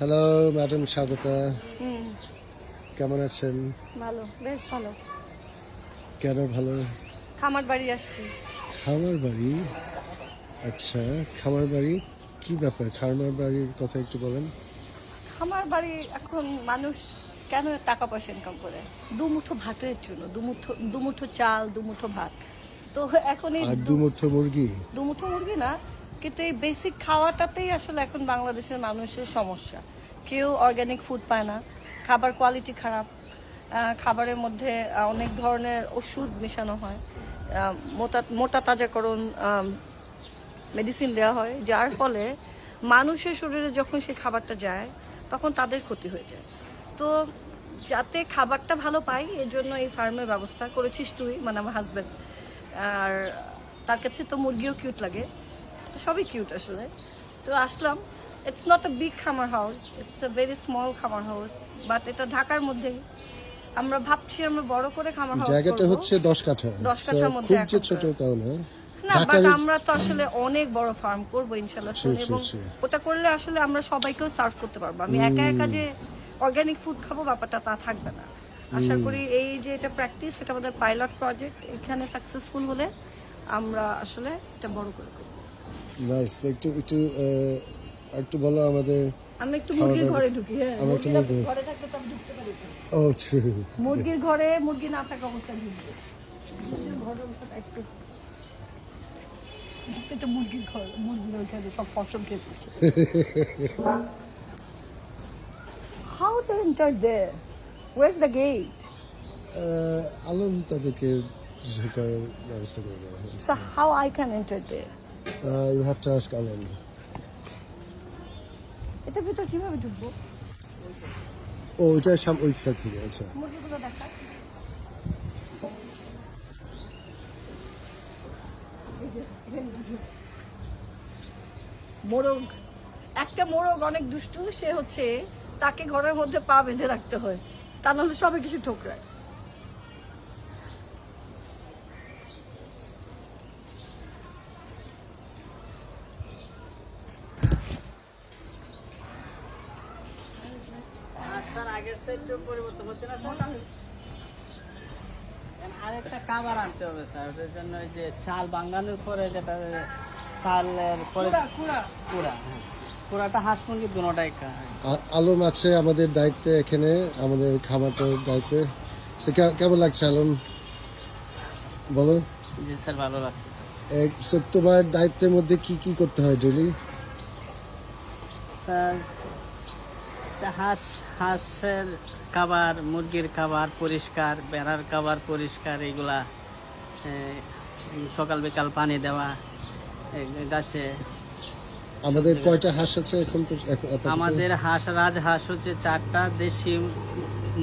Hello madam Swagata কেমন আছেন? ভালো বেশ ভালো। কেন ভালো? খামার বাড়ি আসছি। খামার বাড়ি? আচ্ছা খামার বাড়ি কি ব্যাপার? খামার বাড়ির কথা একটু বলেন। খামার বাড়ি এখন মানুষ কেন টাকা পয়সা ইনকাম করে? দুমুঠো ভাতের জন্য দুমুঠো দুমুঠো চাল দুমুঠো ভাত। তো এখন এই আর দু মুঠো মুরগি? দুমুঠো মুরগি না কিন্তু এই বেসিক খাওয়াটাতেই আসলে এখন বাংলাদেশের মানুষের সমস্যা। কেউ অর্গানিক ফুড পায় না, খাবার কোয়ালিটি খারাপ খাবারের মধ্যে অনেক ধরনের ওষুধ মেশানো হয়। মোটা মোটা তাজাকরণ মেডিসিন দেওয়া হয়, যার ফলে মানুষের শরীরে যখন সেই খাবারটা যায়, তখন তাদের ক্ষতি হয়ে যায়। তো যাতে খাবারটা ভালো পাই, এর জন্য এই ফার্মের ব্যবস্থা করেছিস তুই মানে আমার হাজব্যান্ড আর তার কাছে তো মুরগিও কিউট লাগে। তো সবই কিউট আসলে। তো আসলাম। ইটস নট আ বিগ খামার house it's a very small খামার হাউস বাট এটা ঢাকার মধ্যেই। আমরা ভাবছি আমরা বড় করে খামার হাউস জায়গাটা হচ্ছে দশ কাঠা। দশ কাঠার মধ্যে খুব যে ছোট। তাও না না বাট আমরা তো আসলে অনেক বড় ফার্ম করব sure, এবং ওটা করলে আসলে আমরা সবাইকেও সার্ভ করতে পারব। আমি একা একা যে অর্গানিক ফুড খাব ব্যাপারটা তা থাকবে না। আশা করি এই যে এটা প্র্যাকটিস এটা আমাদের পাইলট প্রজেক্ট এখানে সাকসেসফুল হলে আমরা আসলে এটা বড় করে করব। নাইস একটু একটু একটু বলো আমাদের আমি একটু মুরগির ঘরে ঢুকি হ্যাঁ। আমরা একটু মুরগিরা মুরগি- ঘরে থাকলে তো আমি ঢুকতে পারি। ও ট্রু মুরগির ঘরে মুরগি না থাকা অবস্থায় ঢুকবে। মুরগির ঘরের অবস্থাটা একটু এটা মুরগির ঘর মুরগির ওইখানে সব ফসল খেয়ে ফেলছে। How to enter there? Where's the gate? Alam তাদেরকে ঢোকার ব্যবস্থা করে দেওয়া So how I can enter there? You have to ask Alam এটা ভিতর কীভাবে ঢুকবো? ও ওইটা সাম ওই সাইড থেকে আচ্ছা। মুরগিগুলো। মোরগ। একটা মোরগ অনেক দুষ্টু সে হচ্ছে তাকে ঘরের মধ্যে পা বেঁধে রাখতে হয়। তা নাহলে সবাই কিছু ঠোকরায়। স্যার আগের সেটটা পরিবর্তন হচ্ছে না স্যার আরেকটা কাবার আনতে হবে স্যার ওটার জন্য ওই যে চাল বাঙ্গানোর পরে যেটা চালের পরে কুড়া কুড়া। কুড়া হ্যাঁ। কুড়াটা হাঁস মুরগি দুটাই আলম আছে আমাদের দায়িত্বে এখানে আমাদের খামারটার দায়িত্বে। সে কেমন লাগছে আলম? বলো। জি স্যার ভালো লাগছে। এক তোমার দায়িত্বের মধ্যে কি কি করতে হয় ডেলি স্যার হাঁস হাঁসের খাবার মুরগির খাবার পরিষ্কার বেড়ার খাবার পরিষ্কার এগুলা সকাল বিকাল পানি দেওয়া গাছে। আমাদের কয়টা হাঁস আছে এখন? আমাদের হাঁস রাজ হাঁস হচ্ছে চারটা দেশি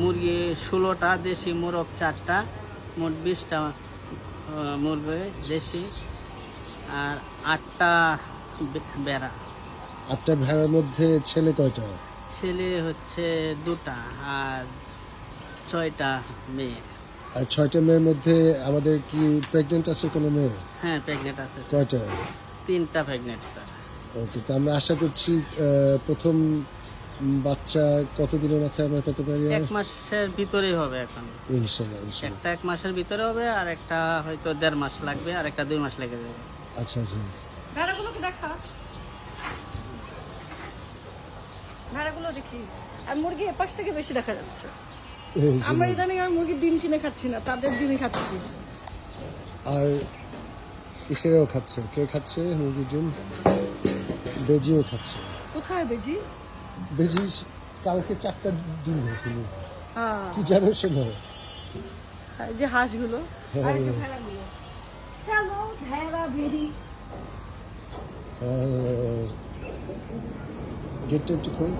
মুরগি ষোলোটা দেশি মোরগ চারটা মোট বিশটা মুরগি দেশি আর আটটা বেড়া। আটটা ভেড়ার মধ্যে ছেলে কয়টা? ছেলে হচ্ছে দুটা আর ছয়টা মেয়ে। আর ছয়টা মেয়ের মধ্যে আমাদের কি প্রেগনেন্ট আছে কোনো মেয়ে? হ্যাঁ প্রেগনেন্ট আছে। কয়টা? তিনটা প্রেগনেন্ট স্যার। ওকে তো আমরা আশা করছি আহ, প্রথম বাচ্চা কতদিনের মাথায় আমরা পেতে পারি? এক মাসের ভিতরেই হবে এখন। ইনশাল্লাহ একটা এক মাসের ভিতরে হবে আর একটা হয়তো দেড় মাস লাগবে আর একটা দুই মাস লেগে যাবে। আচ্ছা আচ্ছা। ভেড়াগুলোকে দেখা ভেড়াগুলো দেখি। আর মুরগি এপাশ থেকে বেশি দেখা যাচ্ছে। আমরা ইদানিং আর মুরগির ডিম কিনে খাচ্ছি না তাদের ডিমই খাচ্ছি। আর ইসেরাও খাচ্ছে। কে খাচ্ছে? মুরগির ডিম। বেজিও খাচ্ছে। কোথায় বেজি? বেজি কালকে চারটা ডিম হয়েছিল। হ্যাঁ কি জানো শোনো আর এই যে হাঁসগুলো? আর এই যে ভেড়াগুলো। হ্যালো ভেড়া ভেড়ি গেটটা একটু খোল